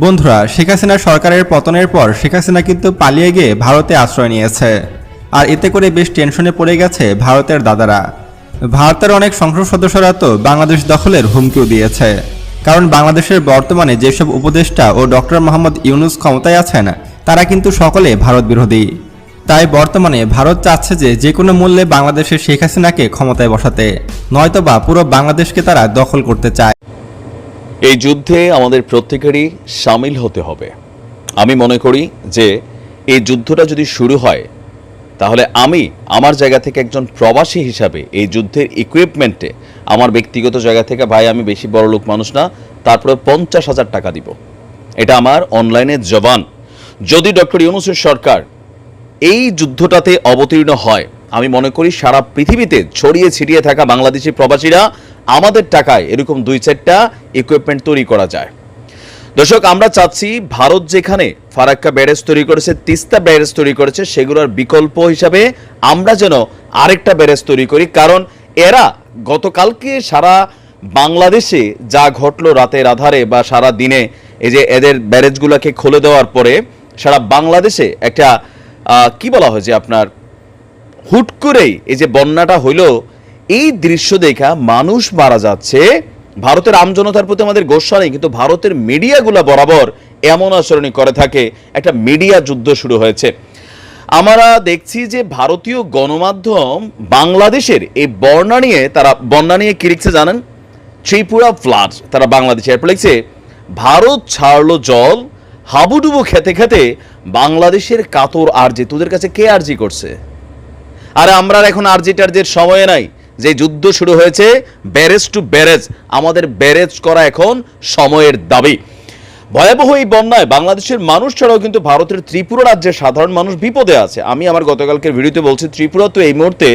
বন্ধুরা, শেখ হাসিনা সরকারের পতনের পর শেখ হাসিনা কিন্তু পালিয়ে গিয়ে ভারতে আশ্রয় নিয়েছে। আর এতে করে বেশ টেনশনে পড়ে গেছে ভারতের দাদারা। ভারতের অনেক সংসদ সদস্যরা তো বাংলাদেশ দখলের হুমকিও দিয়েছে। কারণ বাংলাদেশের বর্তমানে যেসব উপদেষ্টা ও ডক্টর মোহাম্মদ ইউনুস ক্ষমতায় আছেন, তারা কিন্তু সকলে ভারত বিরোধী। তাই বর্তমানে ভারত চাচ্ছে যে যে কোনো মূল্যে বাংলাদেশের শেখ হাসিনাকে ক্ষমতায় বসাতে, নয়তোবা পুরো বাংলাদেশকে তারা দখল করতে চায়। এই যুদ্ধে আমাদের প্রত্যেকেরই সামিল হতে হবে। আমি মনে করি যে এই যুদ্ধটা যদি শুরু হয়, তাহলে আমি আমার জায়গা থেকে একজন প্রবাসী হিসাবে এই যুদ্ধের ইকুইপমেন্টে আমার ব্যক্তিগত জায়গা থেকে, ভাই, আমি বেশি বড় লোক মানুষ না, তারপরে পঞ্চাশ হাজার টাকা দিব। এটা আমার অনলাইনে জবান। যদি ডক্টর ইউনুসের সরকার এই যুদ্ধটাতে অবতীর্ণ হয়, আমি মনে করি সারা পৃথিবীতে ছড়িয়ে ছিটিয়ে থাকা বাংলাদেশি প্রবাসীরা আমাদের টাকায় এরকম দুই চারটা ইকুইপমেন্ট তৈরি করা যায়। দর্শক, আমরা চাচ্ছি ভারত যেখানে ফারাক্কা ব্যারেজ তৈরি করেছে, তিস্তা ব্যারেজ তৈরি করেছে, সেগুলোর বিকল্প হিসাবে আমরা যেন আরেকটা ব্যারেজ তৈরি করি। কারণ এরা গতকালকে সারা বাংলাদেশে যা ঘটলো রাতের আধারে বা সারা দিনে, এই যে এদের ব্যারেজগুলোকে খুলে দেওয়ার পরে সারা বাংলাদেশে একটা কি বলা হয় যে আপনার, হুট করেই এই যে বন্যাটা হইল এই দৃশ্য দেখা মানুষ মারা যাচ্ছে। ভারতের আমজনতার প্রতি আমাদের গোসা নেই, কিন্তু ভারতের মিডিয়াগুলা বরাবর এমন আচরণই করে থাকে। একটা মিডিয়া যুদ্ধ শুরু হয়েছে। আমরা দেখছি যে ভারতীয় গণমাধ্যম বাংলাদেশের এই বর্ণা নিয়ে, তারা বন্যা নিয়ে কি লিখছে জানেন? ত্রিপুরা ফ্লাড, তারা বাংলাদেশে এরপর লিখছে, ভারত ছাড়লো জল, হাবুডুবু খেতে খেতে বাংলাদেশের কাতর আরজি। তোদের কাছে কে আরজি করছে? আরে আমরা এখন আরজি টার্জির সময় নাই। যে যুদ্ধ শুরু হয়েছে ব্যারেজ টু ব্যারেজ, আমাদের ব্যারেজ করা এখন সময়ের দাবি। ভয়াবহ এই বন্যায় বাংলাদেশের মানুষ ছাড়াও কিন্তু ভারতের ত্রিপুরা রাজ্যের সাধারণ মানুষ বিপদে আছে। আমি আমার গতকালকের ভিডিওতে বলছি, ত্রিপুরা তো এই মুহূর্তে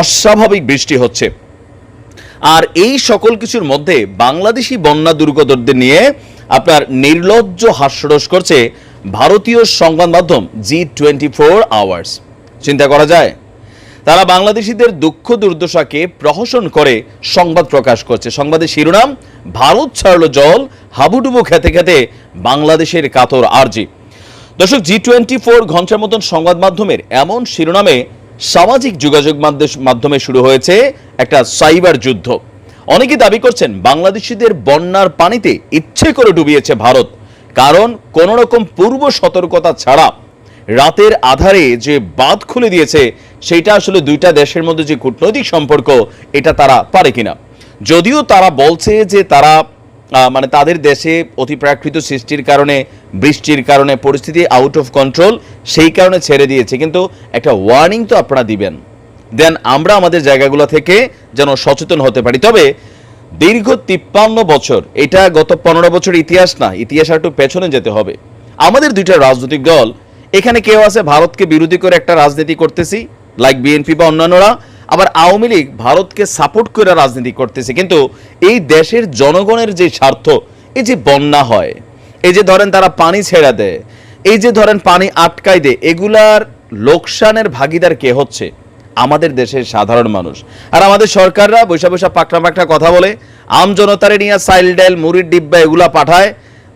অস্বাভাবিক বৃষ্টি হচ্ছে। আর এই সকল কিছুর মধ্যে বাংলাদেশি বন্যা দুর্গতদের নিয়ে আপনার নির্লজ্জ হাস্যরস করছে ভারতীয় সংবাদ মাধ্যম জি টোয়েন্টি ফোর আওয়ার্স। চিন্তা করা যায়? তারা বাংলাদেশিদের দুঃখ দুর্দশাকে প্রহসন করে সংবাদ প্রকাশ করছে। সংবাদের শিরোনাম, ভারত ছাড়লো জল, হাবুডুবু খেতে খেতে বাংলাদেশের কাতর আরজি। দর্শক, জি টোয়েন্টি ফোর ঘণ্টার মতন সংবাদ মাধ্যমের এমন শিরোনামে সামাজিক যোগাযোগ মাধ্যে- মাধ্যমে শুরু হয়েছে একটা সাইবার যুদ্ধ। অনেকে দাবি করছেন, বাংলাদেশিদের বন্যার পানিতে ইচ্ছে করে ডুবিয়েছে ভারত। কারণ কোন রকম পূর্ব সতর্কতা ছাড়া রাতের আধারে যে বাঁধ খুলে দিয়েছে সেটা আসলে দুইটা দেশের মধ্যে যে কূটনৈতিক সম্পর্ক, এটা তারা পারে কিনা? যদিও তারা বলছে যে তারা মানে তাদের দেশে অতিপ্রাকৃত সৃষ্টির কারণে, বৃষ্টির কারণে পরিস্থিতি আউট অফ কন্ট্রোল সেই কারণে ছেড়ে দিয়েছে। কিন্তু একটা ওয়ার্নিং তো আপনারা দিবেন। দেন আমরা আমাদের জায়গাগুলো থেকে যেন সচেতন হতে পারি। তবে দীর্ঘ তিপ্পান্ন বছর, এটা গত পনেরো বছর ইতিহাস না, ইতিহাস একটু পেছনে যেতে হবে। আমাদের দুইটা রাজনৈতিক দল এখানে কেউ আছে, ভারতকে বিরোধী করে একটা রাজনীতি করতেছি লাইক বিএনপি বা অন্যান্যরা, আবার আওয়ামী লীগ ভারতকে সাপোর্ট করে রাজনীতি করতেছে। কিন্তু এই দেশের জনগণের যে স্বার্থ, এই যে বন্যা হয়, এই যে ধরেন তারা পানি ছেড়ে দেয়, এই যে ধরেন পানি আটকাই দেয়, এগুলার লোকসানের ভাগিদার কে হচ্ছে? আমাদের দেশের সাধারণ মানুষ। আর আমাদের সরকাররা বৈশা বৈশা পাকড়া পাকড়া কথা বলে, আম জনতারে নিয়ে সাইল ডাইল মুড়ির ডিব্বা এগুলা পাঠায়,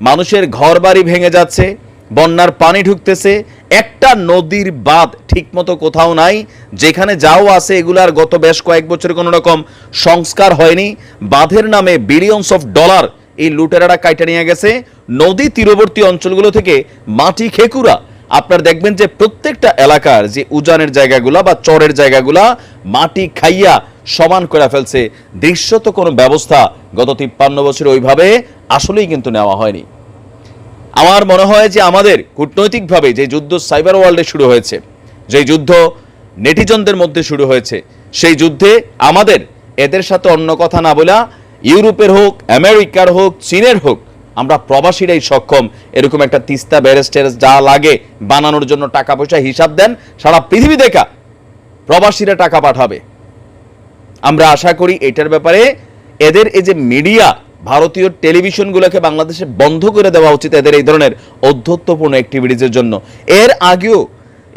মানুষের ঘর বাড়ি ভেঙে যাচ্ছে বন্যার পানি ঢুকতেছে। একটা নদীর বাঁধ ঠিকমতো কোথাও নাই। যেখানে যাও আছে, এগুলার গত বেশ কয়েক বছর কোনো রকম সংস্কার হয়নি। বাঁধের নামে বিলিয়নস অফ ডলার এই লুটেরারা কাইটা নিয়ে গেছে। নদী তীরবর্তী অঞ্চলগুলো থেকে মাটি খেকুরা। আপনার দেখবেন যে প্রত্যেকটা এলাকার যে উজানের জায়গাগুলা বা চরের জায়গাগুলা মাটি খাইয়া সমান করে ফেলছে। দৃশ্যত কোনো ব্যবস্থা গত তিপ্পান্ন বছর ওইভাবে আসলেই কিন্তু নেওয়া হয়নি। আমার মনে হয় যে আমাদের কূটনৈতিকভাবে যে যুদ্ধ সাইবার ওয়ার্ল্ডে শুরু হয়েছে যে যুদ্ধ নেটিজনদের মধ্যে শুরু হয়েছে, সেই যুদ্ধে আমাদের এদের সাথে অন্য কথা না বলা, ইউরোপের হোক, আমেরিকার হোক, চীনের হোক, আমরা প্রবাসীরাই সক্ষম। এরকম একটা তিস্তা ব্যারেজ ট্যারেজ যা লাগে, বানানোর জন্য টাকা পয়সা হিসাব দেন, সারা পৃথিবী দেখা, প্রবাসীরা টাকা পাঠাবে। আমরা আশা করি এটার ব্যাপারে এদের এই যে মিডিয়া ভারতীয় টেলিভিশনগুলোকে বাংলাদেশে বন্ধ করে দেওয়া উচিত এদের এই ধরনের অধ্যত্বপূর্ণ অ্যাক্টিভিটিজের জন্য। এর আগেও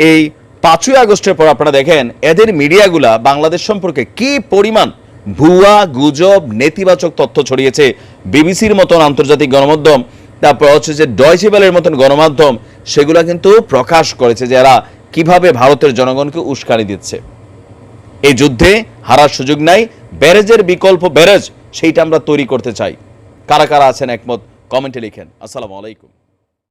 এই পাঁচই আগস্টের পর আপনারা দেখেন, এদের মিডিয়াগুলা বাংলাদেশ সম্পর্কে কি পরিমাণ ভুয়া, গুজব, নেতিবাচক তথ্য ছড়িয়েছে, বিবিসির মতন আন্তর্জাতিক গণমাধ্যম, তারপর হচ্ছে যে ডয়চেবেলের মতন গণমাধ্যম, সেগুলো কিন্তু প্রকাশ করেছে যে এরা কীভাবে ভারতের জনগণকে উস্কানি দিচ্ছে। এই যুদ্ধে হারার সুযোগ নাই, ব্যারেজের বিকল্প ব্যারেজ সেইটা আমরা তৈরি করতে চাই। কারা কারা আছেন একমত? কমেন্টে লিখেন। আসসালামু আলাইকুম।